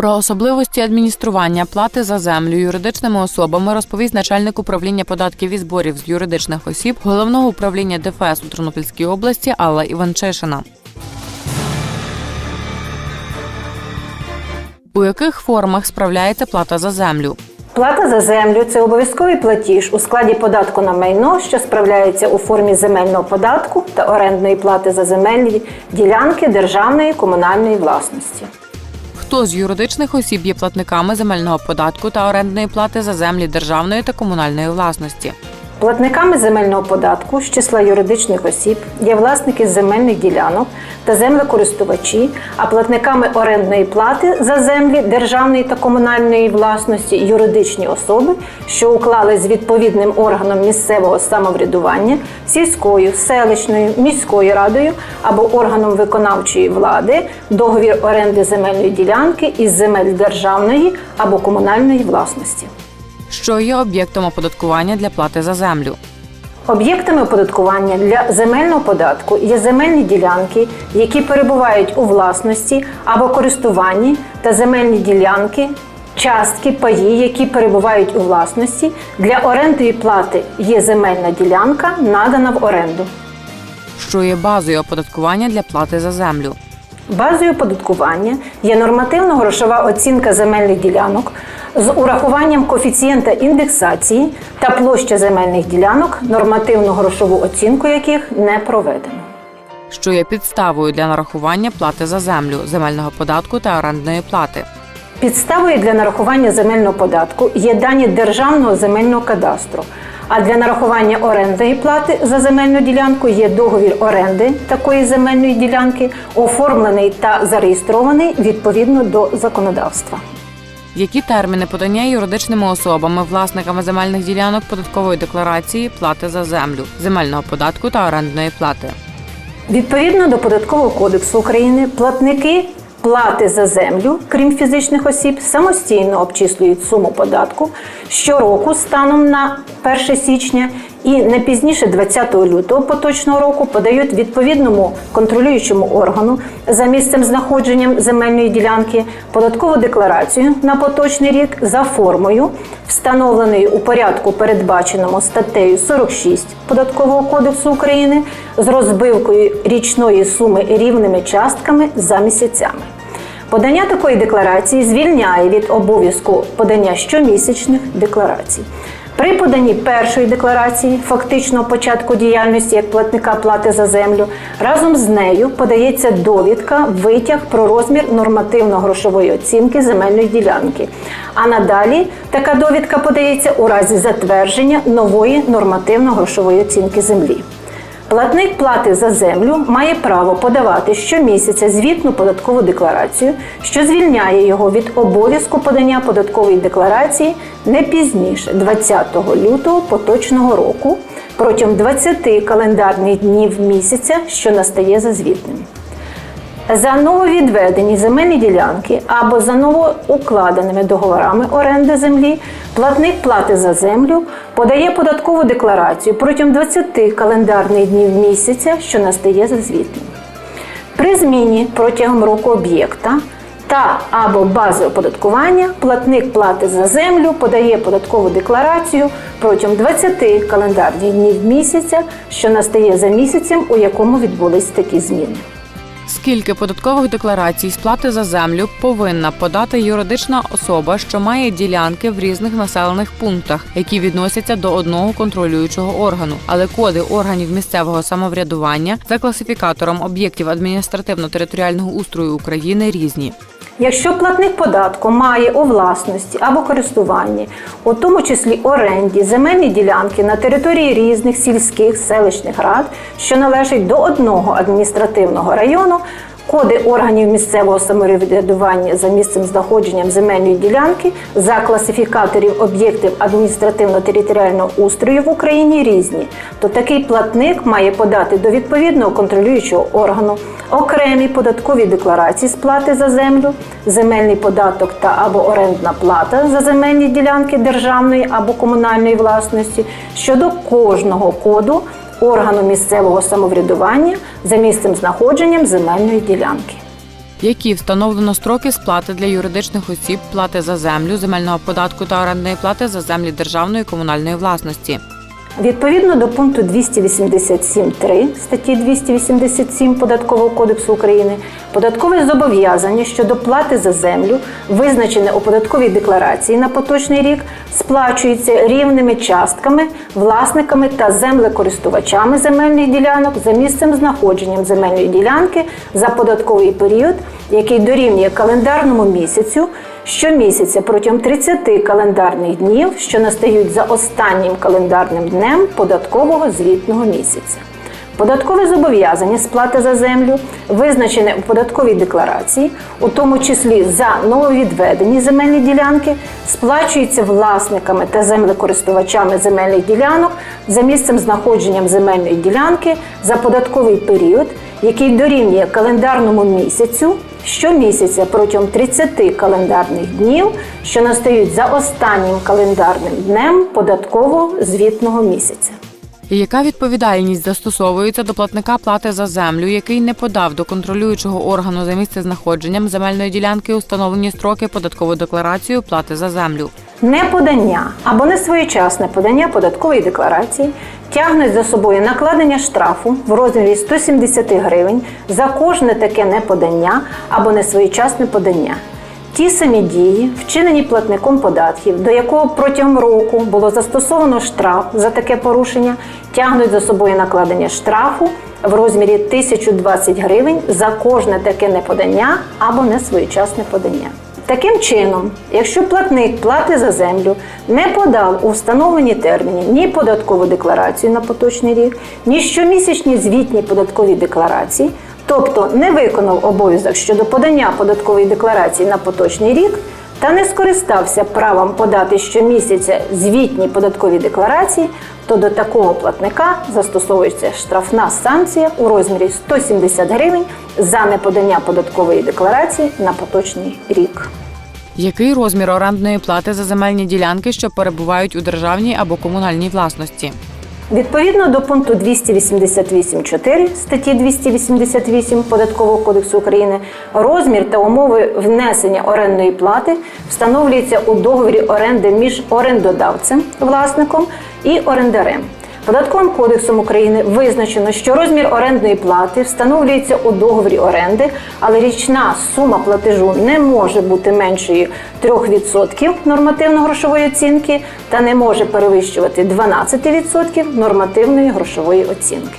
Про особливості адміністрування плати за землю юридичними особами розповість начальник управління податків і зборів з юридичних осіб головного управління ДФС у Тернопільській області Алла Іванчишина. У яких формах справляється плата за землю? Плата за землю це обов'язковий платіж у складі податку на майно, що справляється у формі земельного податку та орендної плати за земельні ділянки державної комунальної власності. Хто з юридичних осіб є платниками земельного податку та орендної плати за землі державної та комунальної власності? Платниками земельного податку з числа юридичних осіб є власники земельних ділянок та землекористувачі, а платниками орендної плати за землі державної та комунальної власності юридичні особи, що уклали з відповідним органом місцевого самоврядування, сільською, селищною, міською радою або органом виконавчої влади договір оренди земельної ділянки із земель державної або комунальної власності. Що є об'єктом оподаткування для плати за землю? Об'єктами оподаткування для земельного податку є земельні ділянки, які перебувають у власності або користуванні, та земельні ділянки, частки, паї, які перебувають у власності. Для орендної плати є земельна ділянка, надана в оренду. Що є базою оподаткування для плати за землю? Базою оподаткування є нормативно-грошова оцінка земельних ділянок з урахуванням коефіцієнта індексації та площа земельних ділянок, нормативно-грошову оцінку яких не проведено. Що є підставою для нарахування плати за землю, земельного податку та орендної плати? Підставою для нарахування земельного податку є дані Державного земельного кадастру. А для нарахування орендної плати за земельну ділянку є договір оренди такої земельної ділянки, оформлений та зареєстрований відповідно до законодавства. Які терміни подання юридичними особами, власниками земельних ділянок податкової декларації, плати за землю, земельного податку та орендної плати? Відповідно до податкового кодексу України, платники плати за землю, крім фізичних осіб, самостійно обчислюють суму податку щороку станом на 1 січня і не пізніше 20 лютого поточного року подають відповідному контролюючому органу за місцем знаходженням земельної ділянки податкову декларацію на поточний рік за формою, встановленою у порядку, передбаченому статтею 46 податкового кодексу України з розбивкою річної суми рівними частками за місяцями. Подання такої декларації звільняє від обов'язку подання щомісячних декларацій. При поданні першої декларації, фактично початку діяльності як платника плати за землю, разом з нею подається довідка, витяг про розмір нормативно-грошової оцінки земельної ділянки. А надалі така довідка подається у разі затвердження нової нормативно-грошової оцінки землі. Платник плати за землю має право подавати щомісяця звітну податкову декларацію, що звільняє його від обов'язку подання податкової декларації не пізніше 20 лютого поточного року протягом 20 календарних днів місяця, що настає за звітним. За нововідведені земельні ділянки або за новоукладеними договорами оренди землі платник плати за землю подає податкову декларацію протягом 20 календарних днів місяця, що настає за звітним. При зміні протягом року об'єкта та або бази оподаткування платник плати за землю подає податкову декларацію протягом 20 календарних днів місяця, що настає за місяцем, у якому відбулись такі зміни. Скільки податкових декларацій сплати за землю повинна подати юридична особа, що має ділянки в різних населених пунктах, які відносяться до одного контролюючого органу, але коди органів місцевого самоврядування за класифікатором об'єктів адміністративно-територіального устрою України різні. Якщо платник податку має у власності або користуванні, у тому числі оренді, земельні ділянки на території різних сільських селищних рад, що належать до одного адміністративного району, коди органів місцевого самоврядування за місцем знаходженням земельної ділянки за класифікаторів об'єктів адміністративно-територіального устрою в Україні різні, то такий платник має подати до відповідного контролюючого органу окремі податкові декларації сплати за землю, земельний податок та або орендна плата за земельні ділянки державної або комунальної власності щодо кожного коду органу місцевого самоврядування за місцем знаходженням земельної ділянки. які встановлено строки сплати для юридичних осіб, плати за землю, земельного податку та орендної плати за землі державної і комунальної власності. Відповідно до пункту 287.3 статті 287 Податкового кодексу України, податкове зобов'язання щодо плати за землю, визначене у податковій декларації на поточний рік, сплачується рівними частками, власниками та землекористувачами земельних ділянок за місцем знаходженням земельної ділянки за податковий період, який дорівнює календарному місяцю щомісяця протягом 30 календарних днів, що настають за останнім календарним днем податкового звітного місяця. Податкове зобов'язання сплати за землю визначене у податковій декларації, у тому числі за нововідведені земельні ділянки, сплачується власниками та землекористувачами земельних ділянок за місцем знаходженням земельної ділянки за податковий період, який дорівнює календарному місяцю щомісяця протягом 30 календарних днів, що настають за останнім календарним днем податково звітного місяця. Яка відповідальність застосовується до платника плати за землю, який не подав до контролюючого органу за місцезнаходженням земельної ділянки установлені строки податкову декларацію плати за землю? Неподання або несвоєчасне подання податкової декларації тягнуть за собою накладення штрафу в розмірі 170 гривень за кожне таке неподання або несвоєчасне подання. Ті самі дії, вчинені платником податків, до якого протягом року було застосовано штраф за таке порушення, тягнуть за собою накладення штрафу в розмірі 1020 гривень за кожне таке неподання або несвоєчасне подання. Таким чином, якщо платник плати за землю не подав у встановлені терміни ні податкову декларацію на поточний рік, ні щомісячні звітні податкові декларації, тобто не виконав обов'язок щодо подання податкової декларації на поточний рік та не скористався правом подати щомісяця звітні податкові декларації, то до такого платника застосовується штрафна санкція у розмірі 170 гривень за неподання податкової декларації на поточний рік. Який розмір орендної плати за земельні ділянки, що перебувають у державній або комунальній власності? Відповідно до пункту 288.4 статті 288 Податкового кодексу України, розмір та умови внесення орендної плати встановлюється у договорі оренди між орендодавцем, власником і орендарем. Податковим кодексом України визначено, що розмір орендної плати встановлюється у договорі оренди, але річна сума платежу не може бути меншою 3% нормативно-грошової оцінки та не може перевищувати 12% нормативної грошової оцінки.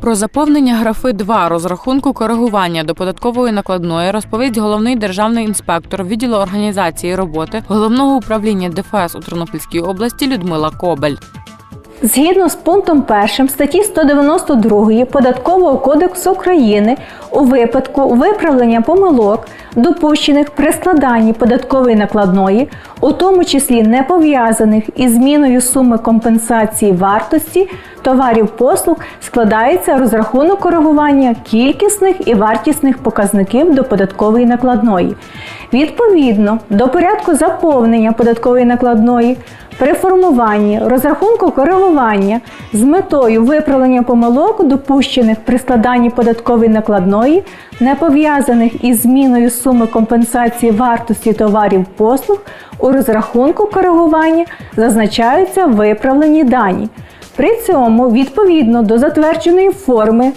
Про заповнення графи 2 розрахунку коригування до податкової накладної розповість головний державний інспектор відділу організації роботи головного управління ДФС у Тернопільській області Людмила Кобель. Згідно з пунктом 1 статті 192 Податкового кодексу України у випадку виправлення помилок, допущених при складанні податкової накладної, у тому числі не пов'язаних із зміною суми компенсації вартості товарів послуг, складається розрахунок коригування кількісних і вартісних показників до податкової накладної. Відповідно до порядку заповнення податкової накладної при формуванні розрахунку коригування з метою виправлення помилок, допущених при складанні податкової накладної, не пов'язаних із зміною суми компенсації вартості товарів послуг, у розрахунку коригування зазначаються виправлені дані. При цьому, відповідно до затвердженої форми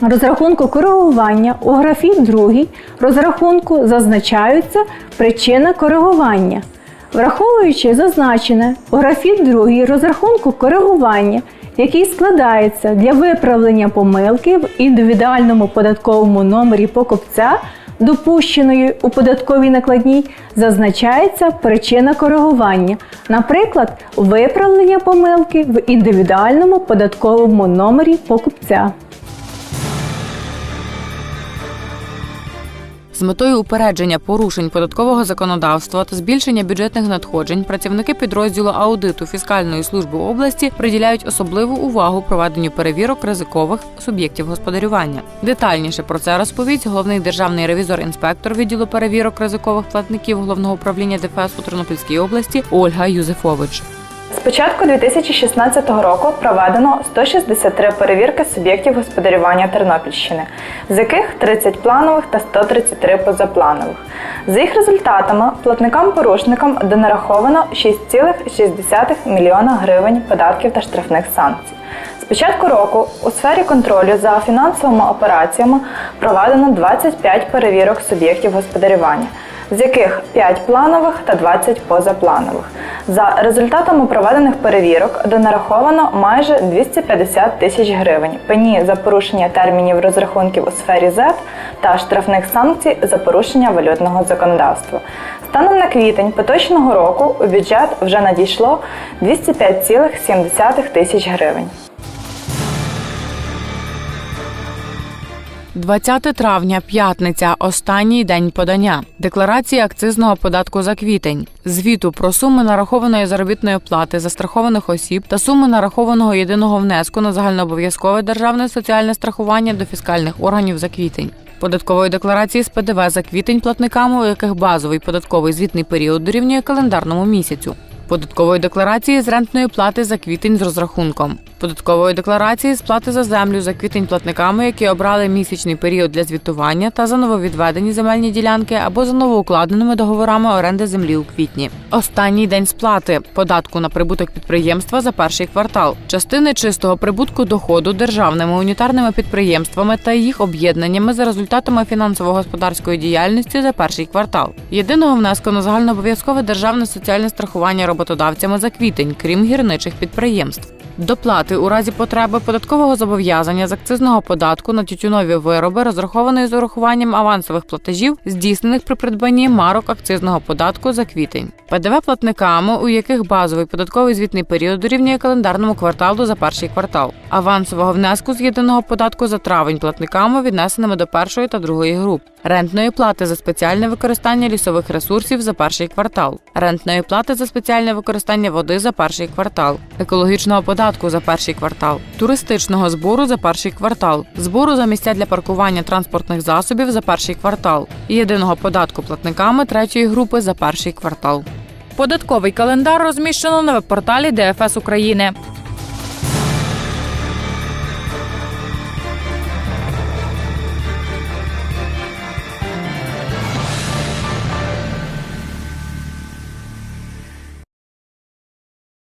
розрахунку коригування у графі 2 розрахунку зазначаються причина коригування. Враховуючи зазначене у графі 2 розрахунку коригування, який складається для виправлення помилки в індивідуальному податковому номері покупця, допущеної у податковій накладній, зазначається причина коригування, наприклад, виправлення помилки в індивідуальному податковому номері покупця. З метою упередження порушень податкового законодавства та збільшення бюджетних надходжень працівники підрозділу аудиту фіскальної служби області приділяють особливу увагу проведенню перевірок ризикових суб'єктів господарювання. Детальніше про це розповість головний державний ревізор-інспектор відділу перевірок ризикових платників головного управління ДФС у Тернопільській області Ольга Юзефович. З початку 2016 року проведено 163 перевірки суб'єктів господарювання Тернопільщини, з яких 30 планових та 133 позапланових. За їх результатами платникам-порушникам донараховано 6,6 мільйона гривень податків та штрафних санкцій. З початку року у сфері контролю за фінансовими операціями проведено 25 перевірок суб'єктів господарювання, з яких 5 планових та 20 позапланових. За результатами проведених перевірок донараховано майже 250 тисяч гривень пені за порушення термінів розрахунків у сфері ЗЕТ та штрафних санкцій за порушення валютного законодавства. Станом на квітень поточного року у бюджет вже надійшло 205,7 тисяч гривень. 20 травня, п'ятниця, останній день подання. Декларації акцизного податку за квітень, звіту про суми нарахованої заробітної плати застрахованих осіб та суми нарахованого єдиного внеску на загальнообов'язкове державне соціальне страхування до фіскальних органів за квітень. Податкової декларації з ПДВ за квітень платниками, у яких базовий податковий звітний період дорівнює календарному місяцю. Податкової декларації з рентної плати за квітень з розрахунком. Податкової декларації з плати за землю за квітень платниками, які обрали місячний період для звітування та за нововідведені земельні ділянки або за новоукладеними договорами оренди землі у квітні. Останній день сплати податку на прибуток підприємства за перший квартал, частини чистого прибутку доходу державними унітарними підприємствами та їх об'єднаннями за результатами фінансово-господарської діяльності за перший квартал. Єдиного внеску на загальнообов'язкове державне соціальне страхування роботодавцями за квітень, крім гірничих підприємств. Доплати у разі потреби податкового зобов'язання з акцизного податку на тютюнові вироби, розрахованої з урахуванням авансових платежів, здійснених при придбанні марок акцизного податку за квітень. ПДВ платниками, у яких базовий податковий звітний період дорівнює календарному кварталу за перший квартал, авансового внеску з єдиного податку за травень платниками, віднесеними до першої та другої груп, рентної плати за спеціальне використання лісових ресурсів за перший квартал, рентної плати за спеціальне використання води за перший квартал, екологічного податку за перший квартал, туристичного збору за перший квартал, збору за місця для паркування транспортних засобів за перший квартал. Єдиного податку платниками третьої групи за перший квартал. Податковий календар розміщено на веб-порталі ДФС України.